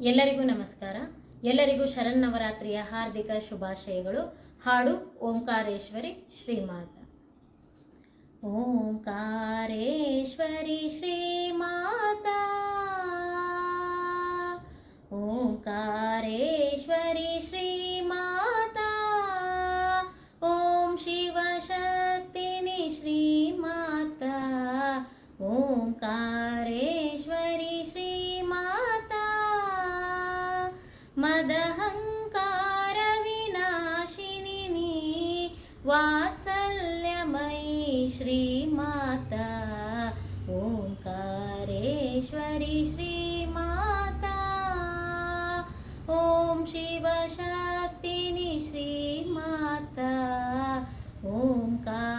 ಎಲ್ಲರಿಗೂ ನಮಸ್ಕಾರ. ಎಲ್ಲರಿಗೂ ಶರನ್ನವರಾತ್ರಿಯ ಹಾರ್ದಿಕ ಶುಭಾಶಯಗಳು. ಹಾಡು ಓಂಕಾರೇಶ್ವರಿ ಶ್ರೀಮಾತ. ಓಂಕಾರೇಶ್ವರಿ ಶ್ರೀಮಾತ. मदहङ्कारविनाशिनिनी वात्सल्यमयी श्रीमाता। ओङ्कारेश्वरि श्रीमाता। ॐ शिवशक्तिनि श्रीमाता। ॐकार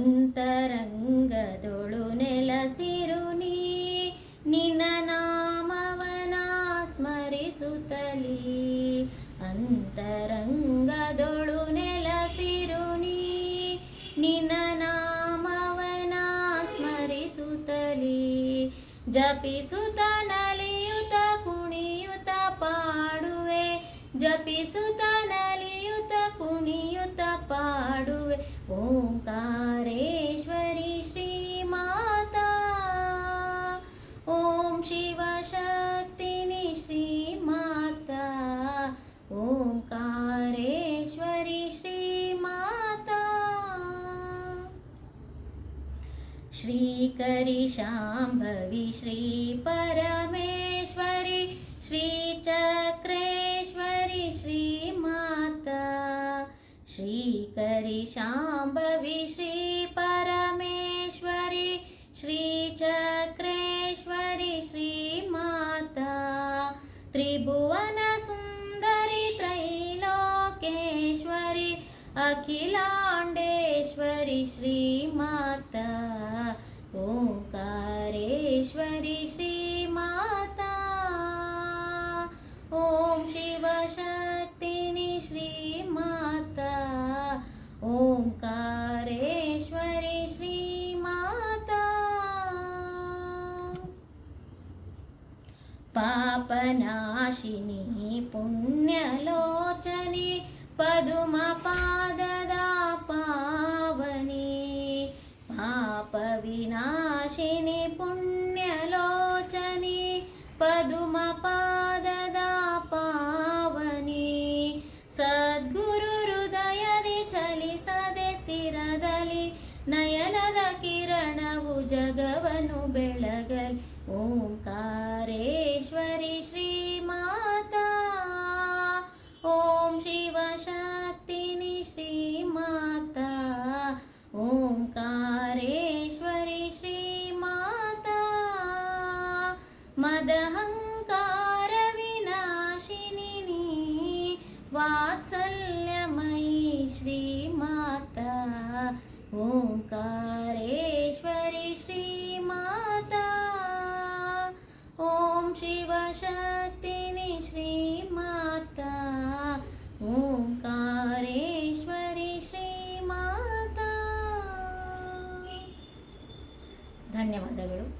ಅಂತರಂಗದೊಳು ನೆಲಸಿರು ನೀ, ನಿನ್ನ ನಾಮವನ ಸ್ಮರಿಸುತ್ತಲೀ. ಅಂತರಂಗದೊಳು ನೆಲಸಿರು ನೀ, ನಿನ್ನ ನಾಮವನ ಸ್ಮರಿಸುತ್ತಲೀ. ಜಪಿಸುತ್ತ ನಲಿಯುತ ಕುಣಿಯುತ ಪಾಡುವೆ, ಜಪಿಸುತ್ತ श्रीकरि शाम्भवि श्रीपरमेश्वरि श्रीचक्रेश्वरि श्रीमाता श्रीकरि शाम्भवि श्रीपरमेश्वरि श्रीचक्रेश्वरि श्रीमाता त्रिभुवनसुन्दरि त्रैलोकेश्वरि अखिलाण्डेश्वरि श्रीमाता शिवशक्तिनि श्रीमाता ओङ्कारेश्वरि श्रीमाता पापनाशिनी पुण्यलोचने पदुमपाददा पावने पापविनाशिनि पुण्य ನಯನದ ಕಿರಣವು ಜಗವನು ಬೆಳಗಲಿ. ಓಂಕಾರೇಶ್ವರಿ ಶ್ರೀಮಾತಾ ಓಂಕಾರೇಶ್ವರಿ ಶ್ರೀಮಾತಾ ಓಂ ಶಿವಶಕ್ತಿನಿ ಶ್ರೀಮಾತಾ ಓಂಕಾರೇಶ್ವರಿ ಶ್ರೀಮಾತಾ. ಧನ್ಯವಾದಗಳು.